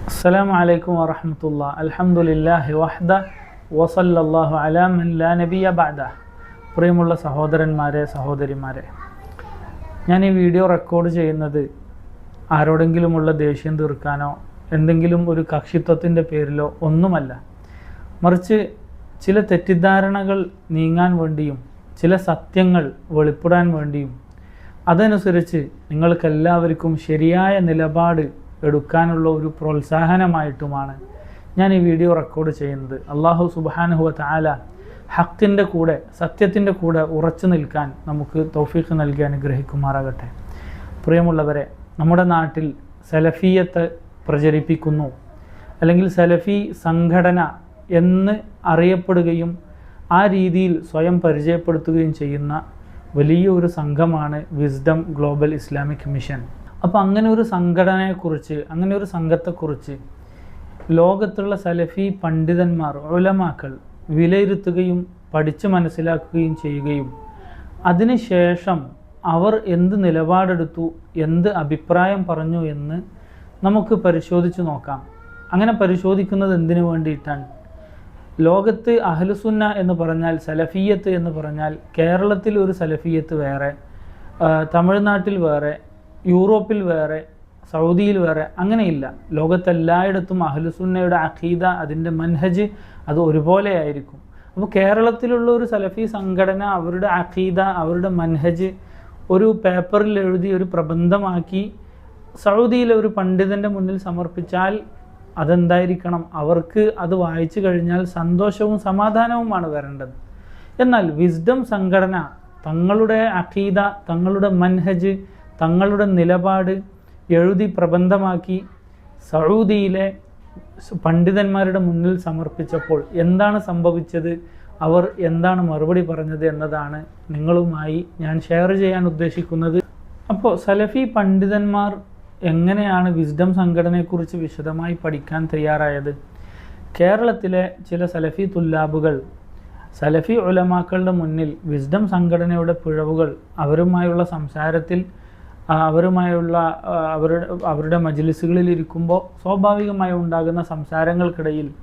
السلام عليكم ورحمة الله الحمد لله وحده وصلى الله على من لا نبي بعده പ്രിയമുള്ള സഹോദരന്മാരെ സഹോദരിമാരെ ഞാൻ ഈ വീഡിയോ റെക്കോർഡ് ചെയ്യുന്നത് ആരോടെങ്കിലുമുള്ള ദേഷ്യം തീർക്കാനോ എന്തെങ്കിലും ഒരു കക്ഷിത്വത്തിൻ്റെ പേരിലോ ഒന്നുമല്ല മറിച്ച് ചില തെറ്റിദ്ധാരണകൾ നീങ്ങാൻ വേണ്ടിയും ചില സത്യങ്ങൾ വെളിപ്പെടാൻ വേണ്ടിയും അതനുസരിച്ച് നിങ്ങൾക്കെല്ലാവർക്കും ശരിയായ നിലപാട് എടുക്കാനുള്ള ഒരു പ്രോത്സാഹനമായിട്ടുമാണ് ഞാൻ ഈ വീഡിയോ റെക്കോർഡ് ചെയ്യുന്നത്. അള്ളാഹു സുബാനുഹുവ താല ഹക്കിന്റെ കൂടെ സത്യത്തിന്റെ കൂടെ ഉറച്ചു നിൽക്കാൻ നമുക്ക് തൗഫീഖ് നൽകി അനുഗ്രഹിക്കുമാറാകട്ടെ. പ്രിയമുള്ളവരെ നമ്മുടെ നാട്ടിൽ സലഫിയത്ത് പ്രചരിപ്പിക്കുന്നു. അല്ലെങ്കിൽ സലഫി സംഘടന എന്ന് അറിയപ്പെടുകയും ആ രീതിയിൽ സ്വയം പരിചയപ്പെടുത്തുകയും ചെയ്യുന്ന വലിയ ഒരു സംഘമാണ് വിസ്ഡം ഗ്ലോബൽ ഇസ്ലാമിക് മിഷൻ. അപ്പോൾ അങ്ങനെ ഒരു സംഘടനയെക്കുറിച്ച് അങ്ങനെ ഒരു സംഘത്തെക്കുറിച്ച് ലോകത്തുള്ള സലഫി പണ്ഡിതന്മാർ ഉലമാക്കൾ വിലയിരുത്തുകയും പഠിച്ച് മനസ്സിലാക്കുകയും ചെയ്യുകയും അതിനുശേഷം അവർ എന്ത് നിലപാടെടുത്തു എന്ത് അഭിപ്രായം പറഞ്ഞു എന്ന് നമുക്ക് പരിശോധിച്ച് നോക്കാം. അങ്ങനെ പരിശോധിക്കുന്നത് എന്തിനു വേണ്ടിയിട്ടാണ്? ലോകത്ത് അഹ്ലുസുന്ന എന്ന് പറഞ്ഞാൽ സലഫിയത്ത് എന്ന് പറഞ്ഞാൽ കേരളത്തിൽ ഒരു സലഫിയത്ത് വേറെ തമിഴ്നാട്ടിൽ വേറെ യൂറോപ്പിൽ വേറെ സൗദിയിൽ വേറെ അങ്ങനെയില്ല. ലോകത്തെല്ലായിടത്തും അഹ്ലുസുന്നയുടെ അഖീദ അതിന്റെ മൻഹജ് അത് ഒരുപോലെ ആയിരിക്കും. അപ്പോൾ കേരളത്തിലുള്ള ഒരു സലഫി സംഘടന അവരുടെ അഖീദ അവരുടെ മൻഹജ് ഒരു പേപ്പറിൽ എഴുതി ഒരു പ്രബന്ധമാക്കി സൗദിയിലെ ഒരു പണ്ഡിതന്റെ മുന്നിൽ സമർപ്പിച്ചാൽ അതെന്തായിരിക്കണം? അവർക്ക് അത് വായിച്ചു കഴിഞ്ഞാൽ സന്തോഷവും സമാധാനവുമാണ് വരേണ്ടത്. എന്നാൽ വിസ്ഡം സംഘടന തങ്ങളുടെ അഖീദ തങ്ങളുടെ മൻഹജ് തങ്ങളുടെ നിലപാട് എഴുതി പ്രബന്ധമാക്കി സൗദിയിലെ പണ്ഡിതന്മാരുടെ മുന്നിൽ സമർപ്പിച്ചപ്പോൾ എന്താണ് സംഭവിച്ചത്? അവർ എന്താണ് മറുപടി പറഞ്ഞത് എന്നതാണ് നിങ്ങളുമായി ഞാൻ ഷെയർ ചെയ്യാൻ ഉദ്ദേശിക്കുന്നത്. അപ്പോൾ സലഫി പണ്ഡിതന്മാർ എങ്ങനെയാണ് വിസ്ഡം സംഘടനയെക്കുറിച്ച് വിശദമായി പഠിക്കാൻ തയ്യാറായത്? കേരളത്തിലെ ചില സലഫി തുല്ലാബുകൾ സലഫി ഉലമാക്കളുടെ മുന്നിൽ വിസ്ഡം സംഘടനയുടെ പിഴവുകൾ അവരുമായുള്ള സംസാരത്തിൽ അവരുമായുള്ള അവരുടെ അവരുടെ മജ്ലിസുകളിൽ ഇരിക്കുമ്പോൾ സ്വാഭാവികമായി ഉണ്ടാകുന്ന സംസാരങ്ങൾക്കിടയിൽ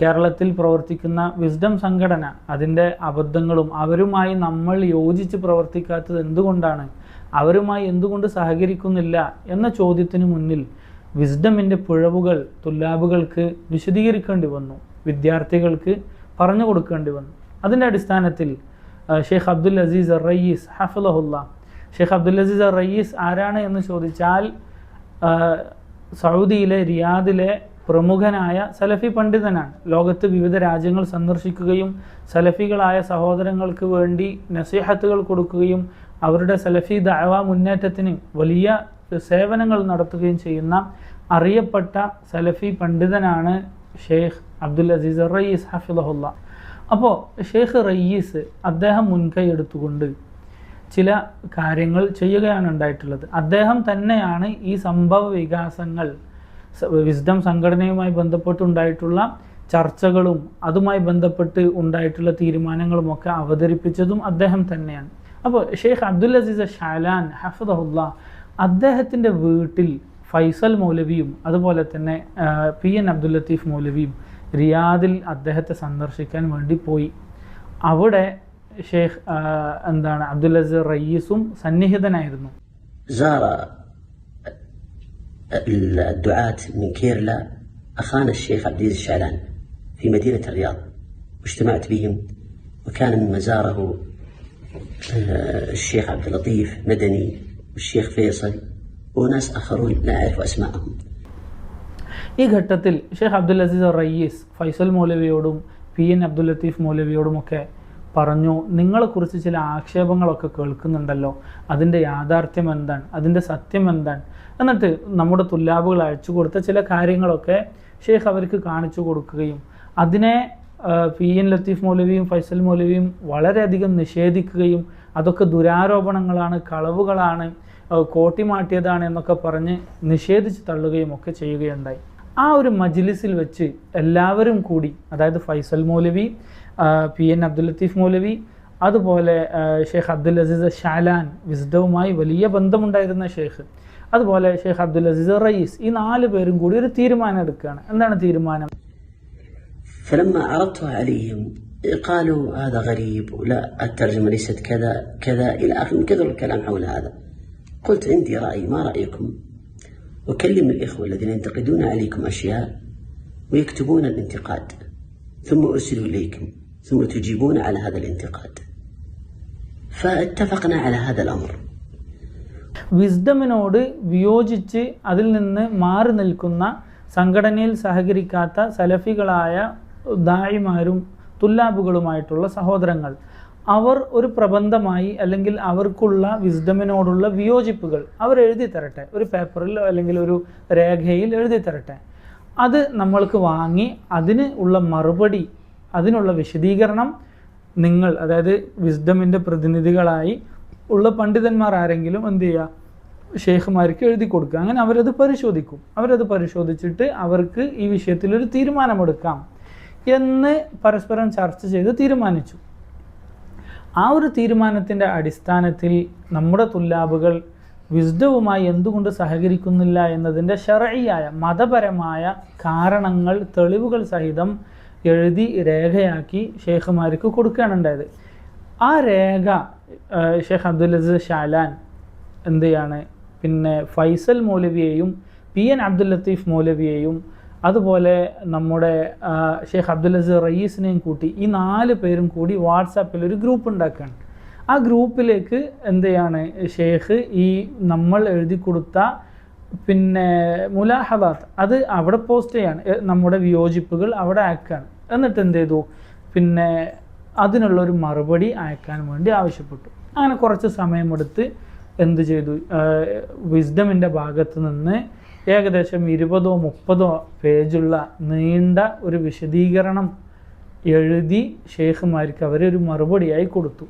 കേരളത്തിൽ പ്രവർത്തിക്കുന്ന വിസ്ഡം സംഘടന അതിന്റെ അബദ്ധങ്ങളും അവരുമായി നമ്മൾ യോജിച്ച് പ്രവർത്തിക്കാത്തത് എന്തുകൊണ്ടാണ്? അവരുമായി എന്തുകൊണ്ട് സഹകരിക്കുന്നില്ല? എന്ന ചോദ്യത്തിന് മുന്നിൽ വിസ്ഡമിന്റെ പിഴവുകൾ തുല്ലാബുകൾക്ക് വിശദീകരിക്കേണ്ടി വന്നു. വിദ്യാർത്ഥികൾക്ക് പറഞ്ഞു കൊടുക്കേണ്ടി വന്നു. അതിന്റെ അടിസ്ഥാനത്തിൽ Sheikh Abdul Aziz Raees ഹഫലഹുല്ല Sheikh Abdul Aziz Raees ആരാണ് എന്ന് ചോദിച്ചാൽ സൗദിയിലെ റിയാദിലെ പ്രമുഖനായ സലഫി പണ്ഡിതനാണ്. ലോകത്ത് വിവിധ രാജ്യങ്ങൾ സന്ദർശിക്കുകയും സലഫികളായ സഹോദരങ്ങൾക്ക് വേണ്ടി നസീഹത്തുകൾ കൊടുക്കുകയും അവരുടെ സലഫി ദഅവ മുന്നേറ്റത്തിന് വലിയ സേവനങ്ങൾ നടത്തുകയും ചെയ്യുന്ന അറിയപ്പെട്ട സലഫി പണ്ഡിതനാണ് ഷെയ്ഖ് അബ്ദുൽ അസീസ് റയീസ് ഹഫിദഹുല്ല. അപ്പോൾ ഷെയ്ഖ് റയീസ് അദ്ദേഹം മുൻകൈ എടുത്തുകൊണ്ട് ചില കാര്യങ്ങൾ ചെയ്യുകയാണ് ഉണ്ടായിട്ടുള്ളത്. അദ്ദേഹം തന്നെയാണ് ഈ സംഭവ വികാസങ്ങൾ വിസ്ഡം സംഘടനയുമായി ബന്ധപ്പെട്ടുണ്ടായിട്ടുള്ള ചർച്ചകളും അതുമായി ബന്ധപ്പെട്ട് ഉണ്ടായിട്ടുള്ള തീരുമാനങ്ങളും ഒക്കെ അവതരിപ്പിച്ചതും അദ്ദേഹം തന്നെയാണ്. അപ്പോൾ ഷെയ്ഖ് അബ്ദുൽ അസീസ് ഷാലാൻ ഹഫദഹുല്ല അദ്ദേഹത്തിന്റെ വീട്ടിൽ ഫൈസൽ മൗലവിയും അതുപോലെ തന്നെ പി എൻ അബ്ദുൽ ലത്തീഫ് മൗലവിയും റിയാദിൽ അദ്ദേഹത്തെ സന്ദർശിക്കാൻ വേണ്ടി പോയി. അവിടെ ഷെയ്ഖ് ആ, എന്താണ് അബ്ദുൽ അസീസ് റയീസും സന്നിഹിതനായിരുന്നു زار الدعاة من كيرلا أخانا الشيخ عبد العزيز الشعلان في مدينة الرياض واجتمعت بهم وكان ممن زاره آه، الشيخ عبد اللطيف مدني والشيخ فيصل وناس آخرون لا أعرف أسماءهم ഈ ഘട്ടത്തിൽ Sheikh Abdul Aziz Rayyis Faisal മൗലവിയോടും P N Abdul Latheef മൗലവിയോടുമൊക്കെ പറഞ്ഞു നിങ്ങളെക്കുറിച്ച് ചില ആക്ഷേപങ്ങളൊക്കെ കേൾക്കുന്നുണ്ടല്ലോ. അതിന്റെ യാഥാർത്ഥ്യം എന്താണ്? അതിന്റെ സത്യം എന്താണ്? എന്നിട്ട് നമ്മുടെ തുല്ലാബുകൾ അയച്ചു കൊടുത്ത ചില കാര്യങ്ങളൊക്കെ ഷെയ്ഖ് അവർക്ക് കാണിച്ചു കൊടുക്കുകയും അതിനെ പി എൻ ലത്തീഫ് മൗലവിയും ഫൈസൽ മൗലവിയും വളരെയധികം നിഷേധിക്കുകയും അതൊക്കെ ദുരാരോപണങ്ങളാണ് കളവുകളാണ് കോട്ടിമാട്ടിയതാണ് എന്നൊക്കെ പറഞ്ഞ് നിഷേധിച്ച് തള്ളുകയും ഒക്കെ ചെയ്യുകയുണ്ടായി. ആ ഒരു മജ്ലിസിൽ വെച്ച് എല്ലാവരും കൂടി അതായത് ഫൈസൽ മൗലവി പി എൻ അബ്ദുൽ ലത്തീഫ് മൗലവി അതുപോലെ ആ, ഷെയ്ഖ് അബ്ദുൽ അസീസ് ഷാലാൻ വിസ്ഡവുമായി വലിയ ബന്ധമുണ്ടായിരുന്ന ഷെയ്ഖ് അതുപോലെ ഷെയ്ഖ് അബ്ദുൽ അസീസ് റയീസ് ഈ നാല് പേരും കൂടി ഒരു തീരുമാനം എടുക്കുകയാണ് എന്താണ് തീരുമാനം فلما عرضتها عليهم قالوا هذا غريب ولا الترجمة ليست كذا كذا إلى آخر كثر الكلام حول هذا قلت عندي رأي ما رأيكم أكلم الإخوة الذين ينتقدون عليكم أشياء ويكتبون الانتقاد ثم أرسله إليكم ثم تجيبون على هذا الانتقاد فاتفقنا على هذا الأمر വിസ്ഡമിനോട് വിയോജിച്ച് അതിൽ നിന്ന് മാറി നിൽക്കുന്ന സംഘടനയിൽ സഹകരിക്കാത്ത സലഫികളായ ദായിമാരും തുല്ലാബുകളുമായിട്ടുള്ള സഹോദരങ്ങൾ അവർ ഒരു പ്രബന്ധമായി അല്ലെങ്കിൽ അവർക്കുള്ള വിസ്ഡമിനോടുള്ള വിയോജിപ്പുകൾ അവർ എഴുതി തരട്ടെ ഒരു പേപ്പറിൽ അല്ലെങ്കിൽ ഒരു രേഖയിൽ എഴുതി തരട്ടെ അത് നമ്മൾക്ക് വാങ്ങി അതിന് ഉള്ള മറുപടി അതിനുള്ള വിശദീകരണം നിങ്ങൾ അതായത് വിസ്ഡമിന്റെ പ്രതിനിധികളായി ഉള്ള പണ്ഡിതന്മാർ ആരെങ്കിലും എന്ത് ചെയ്യുക ഷെയ്ഖുമാർക്ക് എഴുതി കൊടുക്കുക. അങ്ങനെ അവരത് പരിശോധിക്കും. അവരത് പരിശോധിച്ചിട്ട് അവർക്ക് ഈ വിഷയത്തിൽ ഒരു തീരുമാനമെടുക്കാം എന്ന് പരസ്പരം ചർച്ച ചെയ്ത് തീരുമാനിച്ചു. ആ ഒരു തീരുമാനത്തിന്റെ അടിസ്ഥാനത്തിൽ നമ്മുടെ തുല്ലാബുകൾ വിസ്ഡവുമായി എന്തുകൊണ്ട് സഹകരിക്കുന്നില്ല എന്നതിന്റെ ഷറയായ മതപരമായ കാരണങ്ങൾ തെളിവുകൾ സഹിതം എഴുതി രേഖയാക്കി ഷേഖുമാർക്ക് കൊടുക്കുകയാണ് ഉണ്ടായത്. ആ രേഖ ഷേഖ് അബ്ദുൽ അസീസ് ഷാലാൻ എന്ത് ചെയ്യാണ് പിന്നെ ഫൈസൽ മൗലവിയെയും പി എൻ അബ്ദുൽ ലത്തീഫ് മൗലവിയെയും അതുപോലെ നമ്മുടെ ഷേഖ് അബ്ദുൽ അസീസ് റയീസിനെയും കൂട്ടി ഈ നാല് പേരും കൂടി വാട്സാപ്പിൽ ഒരു ഗ്രൂപ്പ് ഉണ്ടാക്കുകയാണ്. ആ ഗ്രൂപ്പിലേക്ക് എന്ത് ചെയ്യാണ് ഷേഖ് ഈ നമ്മൾ എഴുതി കൊടുത്ത പിന്നെ മുലാഹദാത്ത് അത് അവിടെ പോസ്റ്റ് ചെയ്യാണ്. നമ്മുടെ വിയോജിപ്പുകൾ അവിടെ അയക്കുകയാണ് എന്നിട്ട് എന്ത് ചെയ്തു പിന്നെ അതിനുള്ളൊരു മറുപടി അയക്കാൻ വേണ്ടി ആവശ്യപ്പെട്ടു. അങ്ങനെ കുറച്ച് സമയമെടുത്ത് എന്ത് ചെയ്തു? വിസ്ഡമിന്റെ ഭാഗത്ത് നിന്ന് ഏകദേശം ഇരുപതോ മുപ്പതോ പേജുള്ള നീണ്ട ഒരു വിശദീകരണം എഴുതി ഷെയ്ഖുമാർക്ക് അവരൊരു മറുപടിയായി കൊടുത്തു.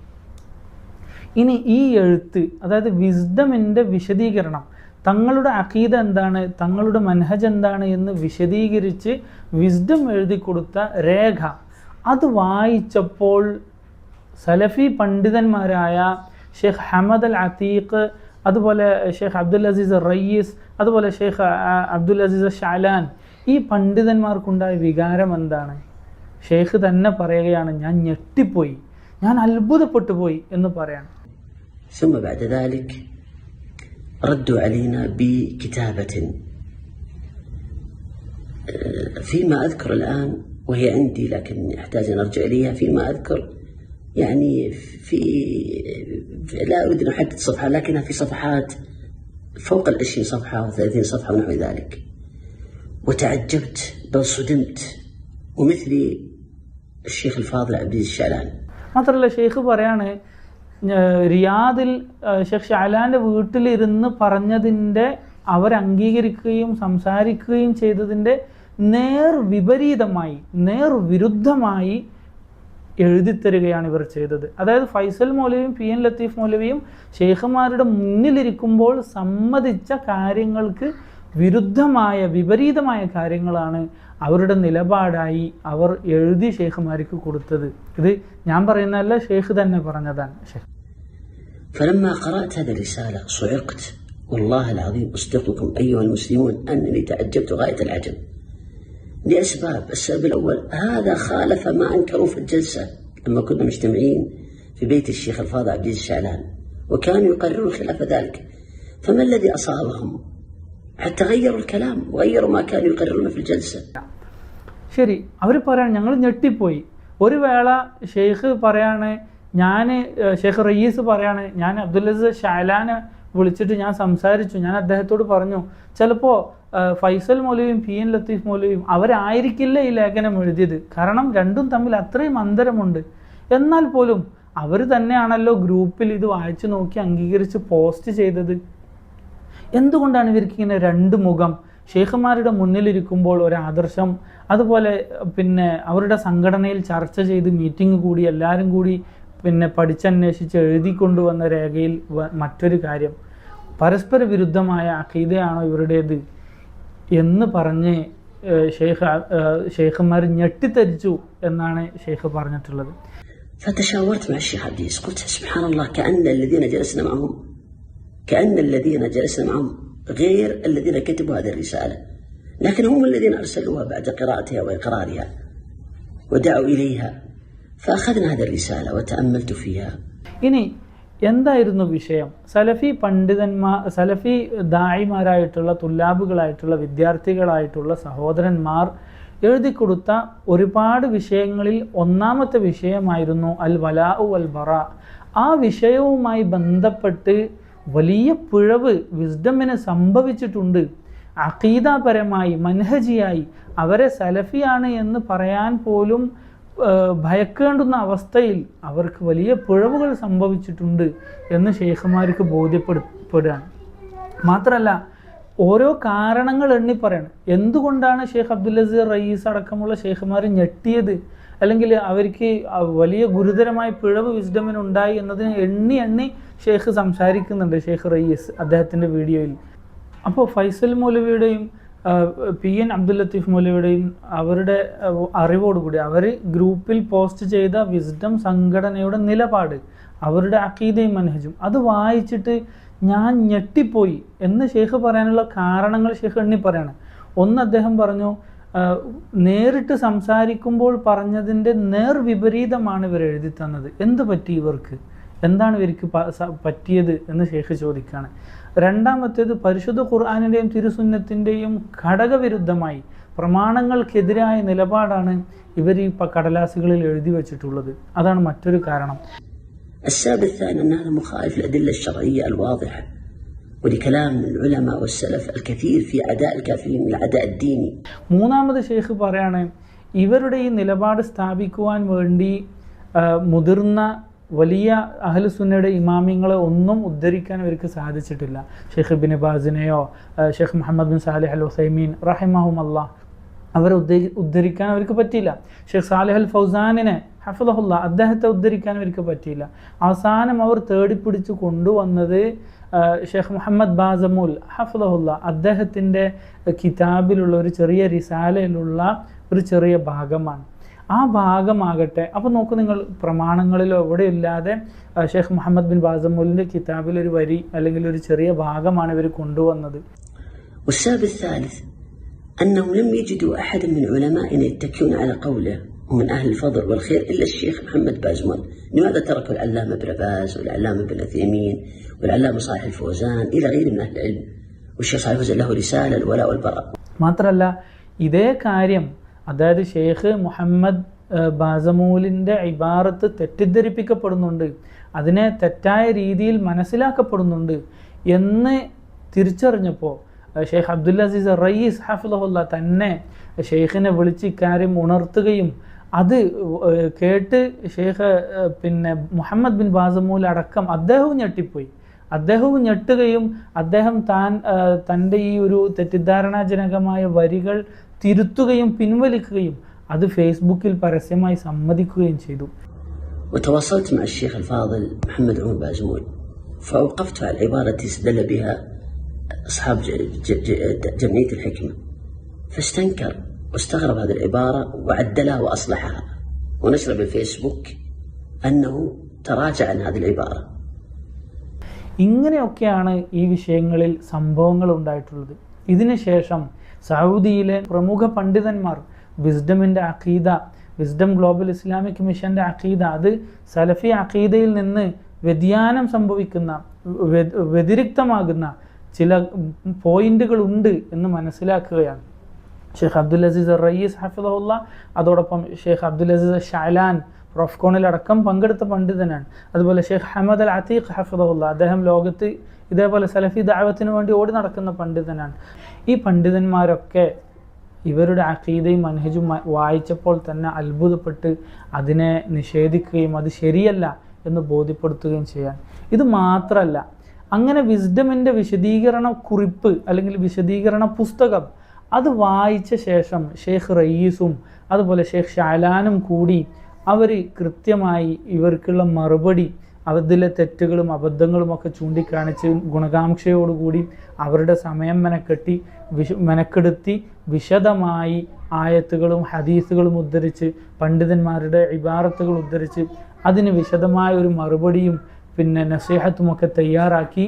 ഇനി ഈ എഴുത്ത് അതായത് വിസ്ഡമിന്റെ വിശദീകരണം തങ്ങളുടെ അഖീദ എന്താണ് തങ്ങളുടെ മനഹജ് എന്താണ് എന്ന് വിശദീകരിച്ച് വിസ്ഡം എഴുതി കൊടുത്ത രേഖ. അത് വായിച്ചപ്പോൾ സലഫി പണ്ഡിതന്മാരായ ഷെയ്ഖ് ഹമദ് അൽ അതീഖ് അതുപോലെ ഷെയ്ഖ് അബ്ദുൽ അസീസ് റയ്യീസ് അതുപോലെ ഷെയ്ഖ് അബ്ദുൽ അസീസ് ഷാലാൻ ഈ പണ്ഡിതന്മാർക്കുണ്ടായ വികാരം എന്താണ്? ഷെയ്ഖ് തന്നെ പറയുകയാണ് ഞാൻ ഞെട്ടിപ്പോയി. ഞാൻ അത്ഭുതപ്പെട്ടു പോയി എന്ന് പറയാണ്. ردوا علينا بكتابة. آه، فيما أذكر الآن وهي عندي لكن أحتاج أن أرجع إليها فيما أذكر يعني في لا أريد أن أحدد صفحة لكنها في صفحات فوق العشرين صفحة وثلاثين صفحة ونحو ذلك. وتعجبت بل صدمت ومثلي الشيخ الفاضل عبد العزيز الشعلان ما ترى شيء خبر يعني؟ റിയാദിൽ ഷെഖ് ഷാലാന്റെ വീട്ടിലിരുന്ന് പറഞ്ഞതിന്റെ അംഗീകരിക്കുകയും സംസാരിക്കുകയും ചെയ്തതിന്റെ നേർ വിപരീതമായി നേർ വിരുദ്ധമായി എഴുതിത്തരികയാണ് ഇവർ ചെയ്തത്. അതായത് ഫൈസൽ മൗലവിയും പി എൻ ലത്തീഫ് മൗലവിയും ഷെയ്ഖുമാരുടെ മുന്നിലിരിക്കുമ്പോൾ സമ്മതിച്ച കാര്യങ്ങൾക്ക് വിരുദ്ധമായ വിപരീതമായ കാര്യങ്ങളാണ് അവരുടെ നിലപാടായി അവർ എഴുതി ഷെയ്ഖുമാർക്ക് കൊടുത്തത് ഇത് ഞാൻ പറയുന്നതല്ല ഷെയ്ഖ് തന്നെ പറഞ്ഞതാണ് ഷെയ്ഖ് فلما قرأت هذه الرسالة صعقت والله العظيم أصدقكم أيها المسلمون أنني تعجبت غاية العجب لأسباب السبب الأول هذا خالف ما أنكروا في الجلسة لما كنا مجتمعين في بيت الشيخ الفاضل عبد العزيز الشعلان وكانوا يقررون خلاف ذلك فما الذي أصابهم حتى غيروا الكلام وغيروا ما كانوا يقررون في الجلسة ശരി അവർ പറയാണ് ഞങ്ങൾ ഞെട്ടിപ്പോയി ഒരു വേള ഷെയ്ഖ് പറയാണ് ഞാൻ ഷെയ്ഖ് റയീസ് പറയാണ് ഞാൻ അബ്ദുൽ അസീസ് ഷാലാനെ വിളിച്ചിട്ട് ഞാൻ സംസാരിച്ചു ഞാൻ അദ്ദേഹത്തോട് പറഞ്ഞു ചിലപ്പോൾ ഫൈസൽ മൗലവിയും പി എൻ ലത്തീഫ് മൗലവിയും അവരായിരിക്കില്ല ഈ ലേഖനം എഴുതിയത് കാരണം രണ്ടും തമ്മിൽ അത്രയും അന്തരമുണ്ട് എന്നാൽ പോലും അവർ തന്നെയാണല്ലോ ഗ്രൂപ്പിൽ ഇത് വായിച്ചു നോക്കി അംഗീകരിച്ച് പോസ്റ്റ് ചെയ്തത് എന്തുകൊണ്ടാണ് ഇവർക്ക് ഇങ്ങനെ രണ്ട് മുഖം ഷെയ്ഖുമാരുടെ മുന്നിലിരിക്കുമ്പോൾ ഒരു ആദർശം അതുപോലെ പിന്നെ അവരുടെ സംഘടനയിൽ ചർച്ച ചെയ്ത് മീറ്റിംഗ് കൂടി എല്ലാവരും കൂടി പിന്നെ പഠിച്ചന്വേഷിച്ച് എഴുതി കൊണ്ടുവന്ന രേഖയിൽ വ- മറ്റൊരു കാര്യം പരസ്പര വിരുദ്ധമായ അഖീദയാണോ ഇവരുടേത് എന്ന് പറഞ്ഞ് ഏഹ്, ഷെയ്ഖ് ഏഹ്, ഷെയ്ഖുമാർ ഞെട്ടിത്തരിച്ചു എന്നാണ് ഷെയ്ഖ് പറഞ്ഞിട്ടുള്ളത് فتشاورت مع الشيخ عبد العزيز قلت سبحان الله كأن الذين جلسنا معهم كأن الذين جلسنا معهم غير الذين كتبوا هذه الرسالة لكن هم الذين أرسلوها بعد قراءتها وإقرارها ودعوا إليها فأخذنا هذه الرسالة وتأملت فيها ഇനി എന്തായിരുന്നു വിഷയം സലഫി പണ്ഡിതന്മാർ സലഫി ദായിമാരായിട്ടുള്ള തുല്ലാബുകളായിട്ടുള്ള വിദ്യാർത്ഥികളായിട്ടുള്ള സഹോദരന്മാർ എഴുതി കൊടുത്ത ഒരുപാട് വിഷയങ്ങളിൽ ഒന്നാമത്തെ വിഷയമായിരുന്നു അൽ വലാഉ അൽ ബറ ആ വിഷയവുമായി ബന്ധപ്പെട്ട് വലിയ പിഴവ് വിസ്ഡമിന് സംഭവിച്ചിട്ടുണ്ട്. അഖീദാപരമായി മൻഹജിയായി അവരെ സലഫിയാണ് എന്ന് പറയാൻ പോലും ഭയക്കേണ്ടുന്ന അവസ്ഥയിൽ അവർക്ക് വലിയ പിഴവുകൾ സംഭവിച്ചിട്ടുണ്ട് എന്ന് ഷെയ്ഖുമാർക്ക് ബോധ്യപ്പെടുപ്പെടുകയാണ് മാത്രമല്ല ഓരോ കാരണങ്ങൾ എണ്ണി പറയണം എന്തുകൊണ്ടാണ് ഷെയ്ഖ് അബ്ദുൽ അസീർ റയീസ് അടക്കമുള്ള ഷെയ്ഖുമാർ ഞെട്ടിയത്? അല്ലെങ്കിൽ അവർക്ക് വലിയ ഗുരുതരമായ പിഴവ് വിസ്ഡമിന് ഉണ്ടായി എന്നതിന് എണ്ണി എണ്ണി ഷെയ്ഖ് സംസാരിക്കുന്നുണ്ട് ഷെയ്ഖ് റയ്യസ് അദ്ദേഹത്തിന്റെ വീഡിയോയിൽ. അപ്പോൾ ഫൈസൽ മൗലവിയുടെയും പി എൻ അബ്ദുൽ ലത്തീഫ് മൗലവിയുടെയും അവരുടെ അറിവോടുകൂടി അവർ ഗ്രൂപ്പിൽ പോസ്റ്റ് ചെയ്ത വിസ്ഡം സംഘടനയുടെ നിലപാട് അവരുടെ അക്കീതയും മനഹജും അത് വായിച്ചിട്ട് ഞാൻ ഞെട്ടിപ്പോയി എന്ന് ഷെയ്ഖ് പറയാനുള്ള കാരണങ്ങൾ ഷെയ്ഖ് എണ്ണി പറയാണ്. ഒന്ന് അദ്ദേഹം പറഞ്ഞു നേരിട്ട് സംസാരിക്കുമ്പോൾ പറഞ്ഞതിൻ്റെ നേർ വിപരീതമാണ് ഇവർ എഴുതി തന്നത് എന്ത് പറ്റി ഇവർക്ക് എന്താണ് ഇവർക്ക് പ- സ- പറ്റിയത് എന്ന് ഷെയ്ഖ് ചോദിക്കുകയാണ് രണ്ടാമത്തേത് പരിശുദ്ധ ഖുർആാനിൻ്റെയും തിരുസുന്നത്തിൻ്റെയും ഘടകവിരുദ്ധമായി പ്രമാണങ്ങൾക്കെതിരായ നിലപാടാണ് ഇവർ ഈ പ- കടലാസുകളിൽ എഴുതി വച്ചിട്ടുള്ളത് അതാണ് മറ്റൊരു കാരണം السبب الثاني أن هذا مخالف للأدلة الشرعية الواضحة ولكلام العلماء والسلف الكثير في عداء الكافرين من العداء الديني മൂന്നാമത് ഷെയ്ഖ് പറയാണ് ഇവരുടെ ഈ നിലപാട് സ്ഥാപിക്കുവാൻ വേണ്ടി ആ, മുതിർന്ന വലിയ അഹ്ലുസുന്നയുടെ ഇമാമിങ്ങളെ ഒന്നും ഉദ്ധരിക്കാൻ അവർക്ക് സാധിച്ചിട്ടില്ല ഷെയ്ഖ് ബിൻ ബാസിനെയോ ആ, Sheikh Muhammad bin Salih al ഹുസൈമീൻ റഹിമഹും അള്ളാഹ് അവരെ ഉദ്ധരി ഉദ്ധരിക്കാൻ അവർക്ക് പറ്റിയില്ല. ഷെയ്ഖ് സാലിഹ് അൽ ഫൗസാനിനെ ഹഫദഹുല്ല അദ്ദേഹത്തെ ഉദ്ധരിക്കാൻ അവർക്ക് പറ്റിയില്ല. അവസാനം അവർ തേടിപ്പിടിച്ച് കൊണ്ടുവന്നത് ഷെയ്ഖ് മുഹമ്മദ് ബാസമുൽ ഹഫദഹുല്ല അദ്ദേഹത്തിന്റെ കിതാബിലുള്ള ഒരു ചെറിയ റിസാലയിലുള്ള ഒരു ചെറിയ ഭാഗമാണ്. ആ ഭാഗമാകട്ടെ അപ്പോൾ നോക്കൂ നിങ്ങൾ പ്രമാണങ്ങളിലോ ഇല്ലാതെ ഷെയ്ഖ് മുഹമ്മദ് ബിൻ ബാസമുലിന്റെ കിതാബിലൊരു വരി അല്ലെങ്കിൽ ഒരു ചെറിയ ഭാഗമാണ് ഇവർ കൊണ്ടുവന്നത്. أنهم لم يجدوا أحدا من علمائنا يتكئون على قوله ومن أهل الفضل والخير إلا الشيخ محمد بازمون لماذا تركوا العلامة ابن باز والعلامة ابن عثيمين والعلامة صالح الفوزان إلى غيره من أهل العلم والشيخ صالح الفوزان له رسالة الولاء والبراء മാത്രമല്ല ഇതേ കാര്യം അതായത് ഷെയ്ഖ് മുഹമ്മദ് ഏഹ്, ബാസമൂലിൻ്റെ ഇബാറത്ത് തെറ്റിദ്ധരിപ്പിക്കപ്പെടുന്നുണ്ട് അതിനെ തെറ്റായ രീതിയിൽ മനസ്സിലാക്കപ്പെടുന്നുണ്ട് എന്ന് തിരിച്ചറിഞ്ഞപ്പോൾ ഏഹ്, ഷെയ്ഖ് അബ്ദുൽ അസീസ് റയീസ് ഹഫിദുല്ല തന്നെ ഷെയ്ഖിനെ വിളിച്ച് ഇക്കാര്യം ഉണർത്തുകയും അത് ഏഹ്, കേട്ട് ഷെയ്ഖ് ഏഹ്, പിന്നെ മുഹമ്മദ് ബിൻ ബാസമൂൽ അടക്കം അദ്ദേഹവും ഞെട്ടിപ്പോയി അദ്ദേഹവും ഞെട്ടുകയും അദ്ദേഹം താൻ ആ, തൻ്റെ ഈ ഒരു തെറ്റിദ്ധാരണാജനകമായ വരികൾ തിരുത്തുകയും പിൻവലിക്കുകയും അത് ഫേസ്ബുക്കിൽ പരസ്യമായി സമ്മതിക്കുകയും ചെയ്തു وتواصلت مع الشيخ الفاضل محمد عمر بازمول فأوقفت على العبارة التي استدل بها أصحاب ج- ج- ج- جمعية الحكمة فاستنكر واستغرب هذه العبارة وعدلها وأصلحها ونشر بالفيسبوك أنه تراجع عن هذه العبارة ഇങ്ങനെയൊക്കെയാണ് ഈ വിഷയങ്ങളിൽ സംഭവങ്ങൾ ഉണ്ടായിട്ടുള്ളത് ഇതിനുശേഷം സൗദിയിലെ പ്രമുഖ പണ്ഡിതന്മാർ വിസ്ഡമിൻ്റെ അഖീദ വിസ്ഡം ഗ്ലോബൽ ഇസ്ലാമിക് മിഷൻ്റെ അഖീദ അത് സലഫി അഖീദയിൽ നിന്ന് വ്യതിയാനം സംഭവിക്കുന്ന വ്യ- വ്യതിരിക്തമാകുന്ന ചില പോയിന്റുകൾ ഉണ്ട് എന്ന് മനസ്സിലാക്കുകയാണ്. ഷെയ്ഖ് അബ്ദുൽ അസീസ് റയീസ് ഹഫിദുല്ല അതോടൊപ്പം ഷെയ്ഖ് അബ്ദുൽ അസീസ് ഷാലാൻ പ്രൊഫ്കോണിലടക്കം പങ്കെടുത്ത പണ്ഡിതനാണ്. അതുപോലെ ഷെയ്ഖ് ഹമദ് അൽ അതീഖ് ഹഫിദുല്ല അദ്ദേഹം ലോകത്ത് ഇതേപോലെ സലഫി ദാവത്തിന് വേണ്ടി ഓടി നടക്കുന്ന പണ്ഡിതനാണ്. ഈ പണ്ഡിതന്മാരൊക്കെ ഇവരുടെ അഖീദയും മനഹജും വായിച്ചപ്പോൾ തന്നെ അത്ഭുതപ്പെട്ട് അതിനെ നിഷേധിക്കുകയും അത് ശരിയല്ല എന്ന് ബോധ്യപ്പെടുത്തുകയും ചെയ്യാൻ. ഇത് മാത്രമല്ല അങ്ങനെ വിസ്ഡമിന്റെ വിശദീകരണ കുറിപ്പ് അല്ലെങ്കിൽ വിശദീകരണ പുസ്തകം അത് വായിച്ച ശേഷം ഷെയ്ഖ് റയീസും അതുപോലെ ഷെയ്ഖ് ഷാലാനും കൂടി അവർ കൃത്യമായി ഇവർക്കുള്ള മറുപടി അതിലെ തെറ്റുകളും അബദ്ധങ്ങളും ഒക്കെ ചൂണ്ടിക്കാണിച്ച് ഗുണകാംക്ഷയോടുകൂടി അവരുടെ സമയം മെനക്കെട്ടി വിശ മെനക്കെടുത്തി വിശദമായി ആയത്തുകളും ഹദീസുകളും ഉദ്ധരിച്ച് പണ്ഡിതന്മാരുടെ ഇബാറത്തുകൾ ഉദ്ധരിച്ച് അതിന് വിശദമായ ഒരു മറുപടിയും പിന്നെ നസീഹത്തുമൊക്കെ തയ്യാറാക്കി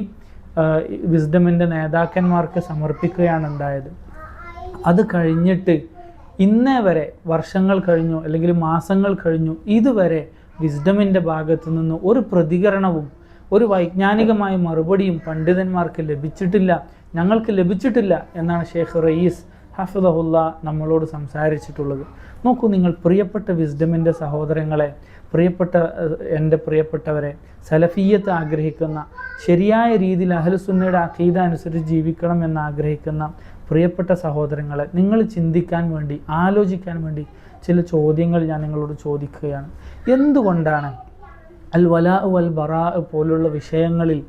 വിസ്ഡമിന്റെ നേതാക്കന്മാർക്ക് സമർപ്പിക്കുകയാണ് ഉണ്ടായത്. അത് കഴിഞ്ഞിട്ട് ഇന്നേ വരെ വർഷങ്ങൾ കഴിഞ്ഞു അല്ലെങ്കിൽ മാസങ്ങൾ കഴിഞ്ഞു ഇതുവരെ വിസ്ഡമിന്റെ ഭാഗത്തു നിന്ന് ഒരു പ്രതികരണവും ഒരു വൈജ്ഞാനികമായ മറുപടിയും പണ്ഡിതന്മാർക്ക് ലഭിച്ചിട്ടില്ല ഞങ്ങൾക്ക് ലഭിച്ചിട്ടില്ല എന്നാണ് ഷേഖ് റയീസ് ഹഫിദഹുല്ല നമ്മളോട് സംസാരിച്ചിട്ടുള്ളത്. നോക്കൂ നിങ്ങൾ പ്രിയപ്പെട്ട വിസ്ഡമിന്റെ സഹോദരങ്ങളെ പ്രിയപ്പെട്ട എന്റെ പ്രിയപ്പെട്ടവരെ സലഫീയത്ത് ആഗ്രഹിക്കുന്ന ശരിയായ രീതിയിൽ അഹലുസുന്നയുടെ അഖീദ അനുസരിച്ച് ജീവിക്കണം എന്ന് ആഗ്രഹിക്കുന്ന പ്രിയപ്പെട്ട സഹോദരങ്ങളെ നിങ്ങൾ ചിന്തിക്കാൻ വേണ്ടി ആലോചിക്കാൻ വേണ്ടി ചില ചോദ്യങ്ങൾ ഞാൻ നിങ്ങളോട് ചോദിക്കുകയാണ്. എന്തുകൊണ്ടാണ് അൽ വലാ വൽ ബറാ പോലുള്ള വിഷയങ്ങളിൽ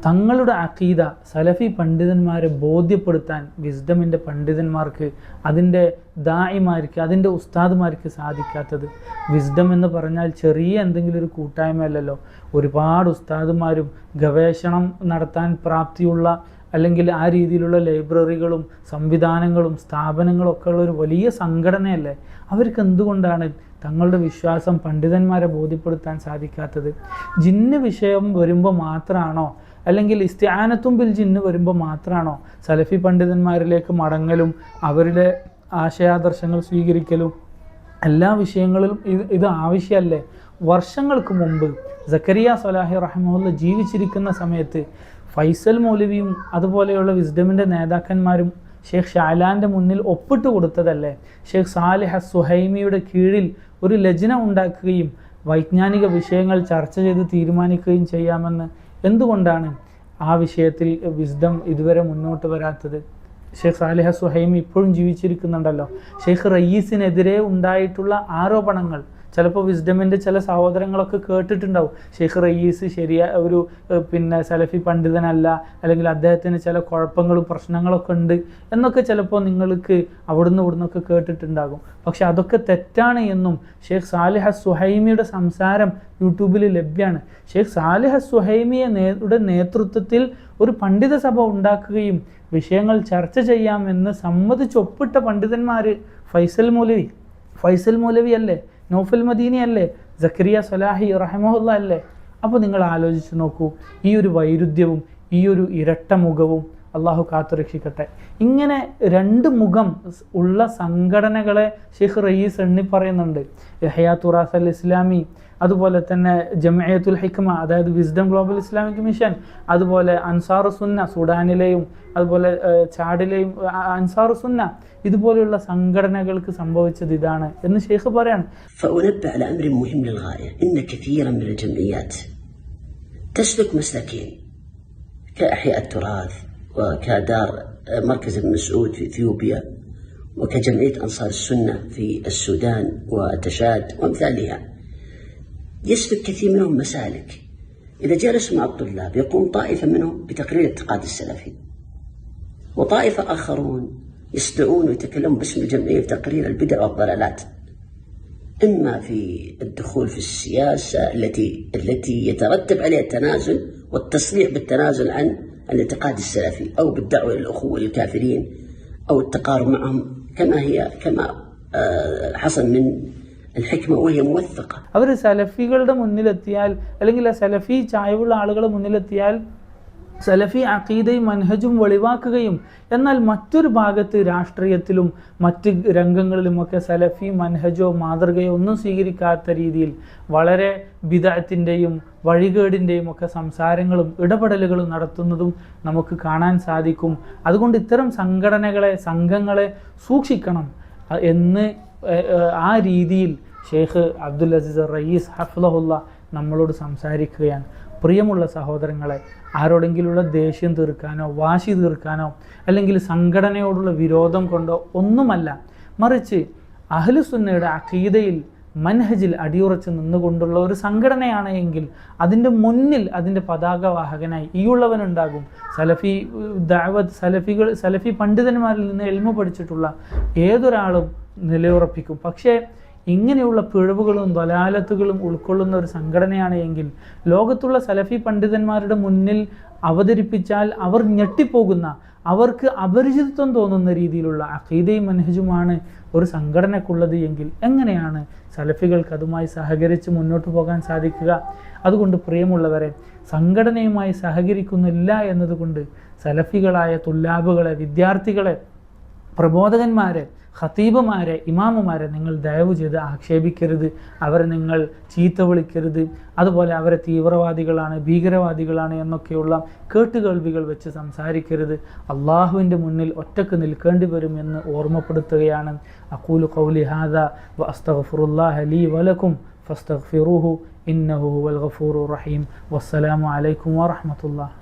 തങ്ങളുടെ അഖീദ സലഫി പണ്ഡിതന്മാരെ ബോധ്യപ്പെടുത്താൻ വിസ്ഡമിന്റെ പണ്ഡിതന്മാർക്ക് അതിന്റെ ദായിമാർക്ക് അതിന്റെ ഉസ്താദുമാർക്ക് സാധിക്കാത്തത്. വിസ്ഡം എന്ന് പറഞ്ഞാൽ ചെറിയ എന്തെങ്കിലും ഒരു കൂട്ടായ്മ അല്ലല്ലോ ഒരുപാട് ഉസ്താദുമാരും ഗവേഷണം നടത്താൻ പ്രാപ്തിയുള്ള അല്ലെങ്കിൽ ആ രീതിയിലുള്ള ലൈബ്രറികളും സംവിധാനങ്ങളും സ്ഥാപനങ്ങളും ഒക്കെ ഉള്ള ഒരു വലിയ സംഘടനയല്ലേ? അവർക്ക് എന്തുകൊണ്ടാണ് തങ്ങളുടെ വിശ്വാസം പണ്ഡിതന്മാരെ ബോധ്യപ്പെടുത്താൻ സാധിക്കാത്തത്? ജിന്ന് വിഷയം വരുമ്പോൾ മാത്രമാണോ അല്ലെങ്കിൽ ഇസ്ത്യാനത്തും ബിൽ ജിന്ന് വരുമ്പോൾ മാത്രമാണോ സലഫി പണ്ഡിതന്മാരിലേക്ക് മടങ്ങലും അവരുടെ ആശയാദർശങ്ങൾ സ്വീകരിക്കലും എല്ലാ വിഷയങ്ങളിലും ഇത് ഇത് ആവശ്യമല്ലേ വർഷങ്ങൾക്ക് മുമ്പ് സക്കരിയ സലാഹി റഹ്മുല്ല ജീവിച്ചിരിക്കുന്ന സമയത്ത് ഫൈസൽ മൗലവിയും അതുപോലെയുള്ള വിസ്ഡമിന്റെ നേതാക്കന്മാരും ഷെയ്ഖ് ഷാലാന്റെ മുന്നിൽ ഒപ്പിട്ട് കൊടുത്തതല്ലേ? ഷെയ്ഖ് സാലിഹ സുഹൈമിയുടെ കീഴിൽ ഒരു ലജ്ന ഉണ്ടാക്കുകയും വൈജ്ഞാനിക വിഷയങ്ങൾ ചർച്ച ചെയ്ത് തീരുമാനിക്കുകയും ചെയ്യാമെന്ന് എന്തുകൊണ്ടാണ് ആ വിഷയത്തിൽ വിസ്ഡം ഇതുവരെ മുന്നോട്ട് വരാത്തത്? ഷെയ്ഖ് സാലിഹ സുഹൈമി ഇപ്പോഴും ജീവിച്ചിരിക്കുന്നുണ്ടല്ലോ. ഷെയ്ഖ് റയീസിനെതിരെ ഉണ്ടായിട്ടുള്ള ആരോപണങ്ങൾ ചിലപ്പോൾ വിസ്ഡമിന്റെ ചില സഹോദരങ്ങളൊക്കെ കേട്ടിട്ടുണ്ടാവും. ഷെയ്ഖ് റയീസ് ശരിയായ ഒരു പിന്നെ സലഫി പണ്ഡിതനല്ല അല്ലെങ്കിൽ അദ്ദേഹത്തിന് ചില കുഴപ്പങ്ങളും പ്രശ്നങ്ങളൊക്കെ ഉണ്ട് എന്നൊക്കെ ചിലപ്പോൾ നിങ്ങൾക്ക് അവിടുന്ന് ഇവിടുന്നൊക്കെ കേട്ടിട്ടുണ്ടാകും. പക്ഷെ അതൊക്കെ തെറ്റാണ് എന്നും ഷെയ്ഖ് സാലിഹ സുഹൈമിയുടെ സംസാരം യൂട്യൂബിൽ ലഭ്യമാണ് ഷെയ്ഖ് സാലിഹ സുഹൈമിയെ നേതൃത്വത്തിൽ ഒരു പണ്ഡിത സഭ ഉണ്ടാക്കുകയും വിഷയങ്ങൾ ചർച്ച ചെയ്യാമെന്ന് സമ്മതിച്ചൊപ്പിട്ട പണ്ഡിതന്മാർ ഫൈസൽ മൗലവി ഫൈസൽ മൗലവി അല്ലേ? നൗഫൽ മദീനി അല്ലേ? സക്കരിയ സലാഹി റഹമുല്ല അല്ലേ? അപ്പോൾ നിങ്ങൾ ആലോചിച്ച് നോക്കൂ ഈ ഒരു വൈരുദ്ധ്യവും ഈ ഒരു ഇരട്ട മുഖവും അള്ളാഹു കാത്തുരക്ഷിക്കട്ടെ ഇങ്ങനെ രണ്ട് മുഖം ഉള്ള സംഘടനകളെ ഷെയ്ഖ് റയീസ് എണ്ണി പറയുന്നുണ്ട്. ഹയാത്തുറാസ് അൽ ഇസ്ലാമി അതുപോലെ തന്നെ ജമയത്തുൽ ഹിക്മ അതായത് വിസ്ഡം ഗ്ലോബൽ ഇസ്ലാമിക് മിഷൻ അതുപോലെ അൻസാറു സുന്ന സുഡാനിലെയും അതുപോലെ ഏഹ്, ചാഡിലെയും അ- അൻസാറു സുന്ന ഇതുപോലെയുള്ള സംഘടനകൾക്ക് സംഭവിച്ചത് ഇതാണ് എന്ന് ഷെയ്ഖ് പറയാണ് فأنبه على أمر مهم للغاية إن كثيرا من الجمعيات تسلك مسلكين كأحياء التراث وكدار مركز ابن مسعود في إثيوبيا وكجمعية أنصار السنة في السودان وتشاد وأمثالها يسلك كثير منهم مسالك. إذا جلسوا مع الطلاب يقوم طائفة منهم بتقرير الاعتقاد السلفي. وطائفة آخرون يصدعون ويتكلمون باسم الجمعية في تقرير البدع والضلالات. إما في الدخول في السياسة التي التي يترتب عليها التنازل والتصريح بالتنازل عن الاعتقاد السلفي أو بالدعوة إلى الأخوة للكافرين أو التقارب معهم كما هي كما آه، حصل من അവർ സലഫികളുടെ മുന്നിലെത്തിയാൽ അല്ലെങ്കിൽ സലഫി ചായവുള്ള ആളുകളുടെ മുന്നിലെത്തിയാൽ സലഫി അക്കീദയും മനഹജും വെളിവാക്കുകയും എന്നാൽ മറ്റൊരു ഭാഗത്ത് രാഷ്ട്രീയത്തിലും മറ്റ് രംഗങ്ങളിലുമൊക്കെ സലഫി മനഹജോ മാതൃകയോ ഒന്നും സ്വീകരിക്കാത്ത രീതിയിൽ വളരെ ബിദഅത്തിന്റെയും വഴികേടിന്റെയും ഒക്കെ സംസാരങ്ങളും ഇടപെടലുകളും നടത്തുന്നതും നമുക്ക് കാണാൻ സാധിക്കും. അതുകൊണ്ട് ഇത്തരം സംഘടനകളെ സംഘങ്ങളെ സൂക്ഷിക്കണം എന്ന് ആ രീതിയിൽ ഷെയ്ഖ് അബ്ദുൽ അസീസ് റയീസ് ഹഫ്ലഹുല്ല നമ്മളോട് സംസാരിക്കുകയാണ്. പ്രിയമുള്ള സഹോദരങ്ങളെ ആരോടെങ്കിലുള്ള ദേഷ്യം തീർക്കാനോ വാശി തീർക്കാനോ അല്ലെങ്കിൽ സംഘടനയോടുള്ള വിരോധം കൊണ്ടോ ഒന്നുമല്ല മറിച്ച് അഹ്ലുസുന്നയുടെ അഖീദയിൽ മൻഹജിൽ അടിയുറച്ച് നിന്നുകൊണ്ടുള്ള ഒരു സംഘടനയാണ് എങ്കിൽ അതിന്റെ മുന്നിൽ അതിന്റെ പതാകവാഹകനായി ഈയുള്ളവനുണ്ടാകും സലഫി ദാവത് സലഫികൾ സലഫി പണ്ഡിതന്മാരിൽ നിന്ന് എൽമ പഠിച്ചിട്ടുള്ള ഏതൊരാളും നിലയുറപ്പിക്കും. പക്ഷേ ഇങ്ങനെയുള്ള പിഴവുകളും ദലാലത്തുകളും ഉൾക്കൊള്ളുന്ന ഒരു സംഘടനയാണ് എങ്കിൽ ലോകത്തുള്ള സലഫി പണ്ഡിതന്മാരുടെ മുന്നിൽ അവതരിപ്പിച്ചാൽ അവർ ഞെട്ടിപ്പോകുന്ന അവർക്ക് അപരിചിതത്വം തോന്നുന്ന രീതിയിലുള്ള അഖീദയും മനഹജുമാണ് ഒരു സംഘടനക്കുള്ളത് എങ്കിൽ എങ്ങനെയാണ് സലഫികൾക്ക് അതുമായി സഹകരിച്ച് മുന്നോട്ട് പോകാൻ സാധിക്കുക? അതുകൊണ്ട് പ്രിയമുള്ളവരെ സംഘടനയുമായി സഹകരിക്കുന്നില്ല എന്നതുകൊണ്ട് സലഫികളായ തുല്ലാബുകളെ വിദ്യാർത്ഥികളെ പ്രബോധകന്മാരെ ഖത്തീബുമാരെ ഇമാമുമാരെ നിങ്ങൾ ദയവ് ചെയ്ത് ആക്ഷേപിക്കരുത്. അവരെ നിങ്ങൾ ചീത്ത വിളിക്കരുത്. അതുപോലെ അവരെ തീവ്രവാദികളാണ് ഭീകരവാദികളാണ് എന്നൊക്കെയുള്ള കേട്ടുകേൾവികൾ വെച്ച് സംസാരിക്കരുത്. അള്ളാഹുവിന്റെ മുന്നിൽ ഒറ്റയ്ക്ക് നിൽക്കേണ്ടി വരും എന്ന് ഓർമ്മപ്പെടുത്തുകയാണ്. അക്കൂലു കൗലി ഹാദ വ അസ്തഗ്ഫിറുല്ലാഹ ലീ വലക്കും ഫസ്തഫിറുഹു ഇന്നഹു വൽ ഗഫൂറുർ റഹീം. വസ്സലാമു അലൈക്കും വറഹ്മത്തുള്ളാഹി